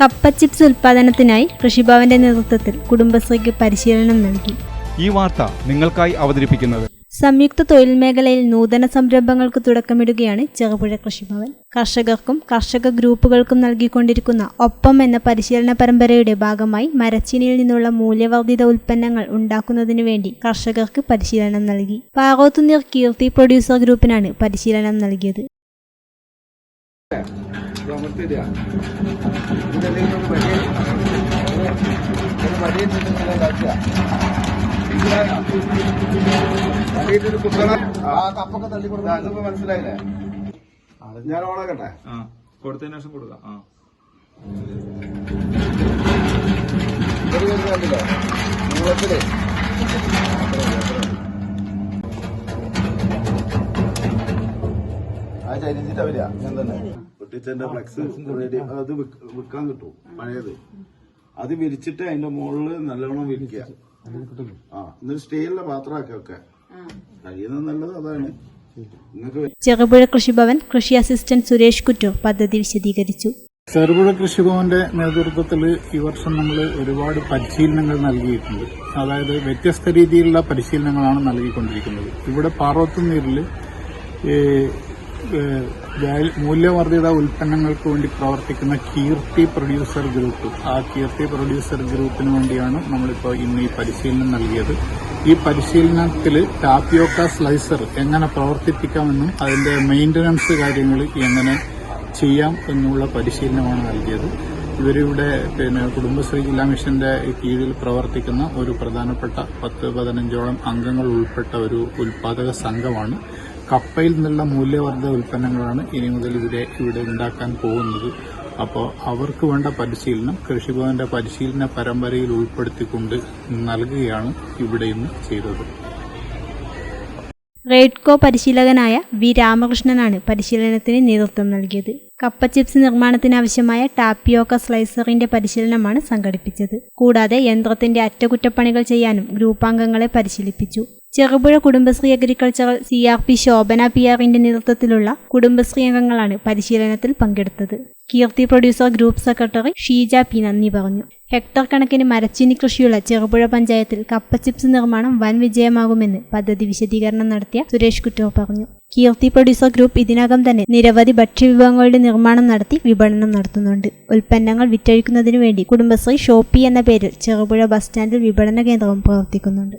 കപ്പ ചിപ്സ് ഉൽപാദനത്തിനായി കൃഷിഭവന്റെ നേതൃത്വത്തിൽ കുടുംബശ്രീക്ക് പരിശീലനം നൽകി. ഈ വാർത്ത നിങ്ങൾക്കായി അവതരിപ്പിക്കുന്നത് സംയുക്ത തൊഴിൽ മേഖലയിൽ നൂതന സംരംഭങ്ങൾക്ക് തുടക്കമിടുകയാണ് ചെറുപുഴ കൃഷിഭവൻ. കർഷകർക്കും കർഷക ഗ്രൂപ്പുകൾക്കും നൽകിക്കൊണ്ടിരിക്കുന്ന ഒപ്പം എന്ന പരിശീലന പരമ്പരയുടെ ഭാഗമായി മരച്ചിനിയിൽ നിന്നുള്ള മൂല്യവർദ്ധിത ഉൽപ്പന്നങ്ങൾ ഉണ്ടാക്കുന്നതിനു വേണ്ടി കർഷകർക്ക് പരിശീലനം നൽകി. പാറോത്തുനീർ കീർത്തി പ്രൊഡ്യൂസർ ഗ്രൂപ്പിനാണ് പരിശീലനം നൽകിയത്. മനസ്സിലായില്ലേ ഞാൻ ഓണാക്കട്ടെ ആ കൊടുത്തതിന് ശേഷം കൊടുക്കാം. ആ. ഒരു കണ്ടില്ലേ? നീളത്തിൽ ആ ഞാൻ തന്നെ. ഫ്ലെക്സ് റെഡി അത് വിൽക്കാൻ കിട്ടും. പഴയത്. അത് വിരിച്ചിട്ട് അതിന്റെ മുകളിൽ നല്ലവണ്ണം വിരിക്കുക. ആ എന്നിട്ട് സ്റ്റീലിന്റെ പാത്രമാക്കി ഒക്കെ. കഴിയുന്നത് നല്ലത് അതാണ്. ചെറുപുഴ കൃഷിഭവൻ കൃഷി അസിസ്റ്റന്റ് സുരേഷ് കുറ്റൂർ പദ്ധതി വിശദീകരിച്ചു. ചെറുപുഴ കൃഷിഭവന്റെ നേതൃത്വത്തിൽ ഈ വർഷം നമ്മൾ ഒരുപാട് പരിശീലനങ്ങൾ നൽകിയിട്ടുണ്ട്. അതായത് വ്യത്യസ്ത രീതിയിലുള്ള പരിശീലനങ്ങളാണ് നൽകിക്കൊണ്ടിരിക്കുന്നത്. ഇവിടെ പാർവത്തുനീരിൽ മൂല്യവർദ്ധിത ഉൽപ്പന്നങ്ങൾക്ക് വേണ്ടി പ്രവർത്തിക്കുന്ന കീർത്തി പ്രൊഡ്യൂസർ ഗ്രൂപ്പ്. ആ കീർത്തി പ്രൊഡ്യൂസർ ഗ്രൂപ്പിന് വേണ്ടിയാണ് നമ്മളിപ്പോൾ ഇന്ന് ഈ പരിശീലനം നൽകിയത്. ഈ പരിശീലനത്തിൽ ടാപ്പിയോക്ക സ്ലൈസർ എങ്ങനെ പ്രവർത്തിപ്പിക്കാമെന്നും അതിന്റെ മെയിന്റനൻസ് കാര്യങ്ങൾ എങ്ങനെ ചെയ്യാം എന്നുള്ള പരിശീലനമാണ് നൽകിയത്. ഇവരിവിടെ പിന്നെ കുടുംബശ്രീ ജില്ലാ മിഷന്റെ കീഴിൽ പ്രവർത്തിക്കുന്ന ഒരു പ്രധാനപ്പെട്ട പത്ത് പതിനഞ്ചോളം അംഗങ്ങൾ ഉൾപ്പെട്ട ഒരു ഉൽപാദക സംഘമാണ്. കപ്പയിൽ നിന്നുള്ള മൂല്യവർദ്ധിത ഉൽപ്പന്നങ്ങളാണ് ഇനി മുതൽ ഇവിടെ ഇവിടെ ഉണ്ടാക്കാൻ പോകുന്നത്. അപ്പോൾ അവർക്ക് വേണ്ട പരിശീലനം കൃഷിഭവന്റെ പരിശീലന പരമ്പരയിൽ ഉൾപ്പെടുത്തിക്കൊണ്ട് നൽകുകയാണ് ഇവിടെ ഇന്ന് ചെയ്തത്. റെയ്ഡ്കോ പരിശീലകനായ വി രാമകൃഷ്ണനാണ് പരിശീലനത്തിന് നേതൃത്വം നൽകിയത്. കപ്പ ചിപ്സ് നിർമ്മാണത്തിനാവശ്യമായ ടാപ്പിയോക്ക സ്ലൈസറിന്റെ പരിശീലനമാണ് സംഘടിപ്പിച്ചത്. കൂടാതെ യന്ത്രത്തിന്റെ അറ്റകുറ്റപ്പണികൾ ചെയ്യാനും ഗ്രൂപ്പാംഗങ്ങളെ പരിശീലിപ്പിച്ചു. Cherupuzha Kudumbashree agricultural C R P Shobhana P ആറിന്റെ നേതൃത്വത്തിലുള്ള കുടുംബശ്രീ അംഗങ്ങളാണ് പരിശീലനത്തിൽ പങ്കെടുത്തത്. Keerthi producer group secretary Sheeja P നന്ദി പറഞ്ഞു. ഹെക്ടർ കണക്കിന് മരച്ചീനി കൃഷിയുള്ള ചെറുപുഴ പഞ്ചായത്തിൽ കപ്പ ചിപ്സ് നിർമ്മാണം വൻ വിജയമാകുമെന്ന് പദ്ധതി വിശദീകരണം നടത്തിയ സുരേഷ് കുറ്റൂർ പറഞ്ഞു. കീർത്തി പ്രൊഡ്യൂസർ ഗ്രൂപ്പ് ഇതിനകം തന്നെ നിരവധി ഭക്ഷ്യവിഭവങ്ങളുടെ നിർമ്മാണം നടത്തി വിപണനം നടത്തുന്നുണ്ട്. ഉൽപ്പന്നങ്ങൾ വിറ്റഴിക്കുന്നതിനു വേണ്ടി കുടുംബശ്രീ ഷോപ്പി എന്ന പേരിൽ ചെറുപുഴ ബസ് സ്റ്റാൻഡിൽ വിപണന കേന്ദ്രവും പ്രവർത്തിക്കുന്നുണ്ട്.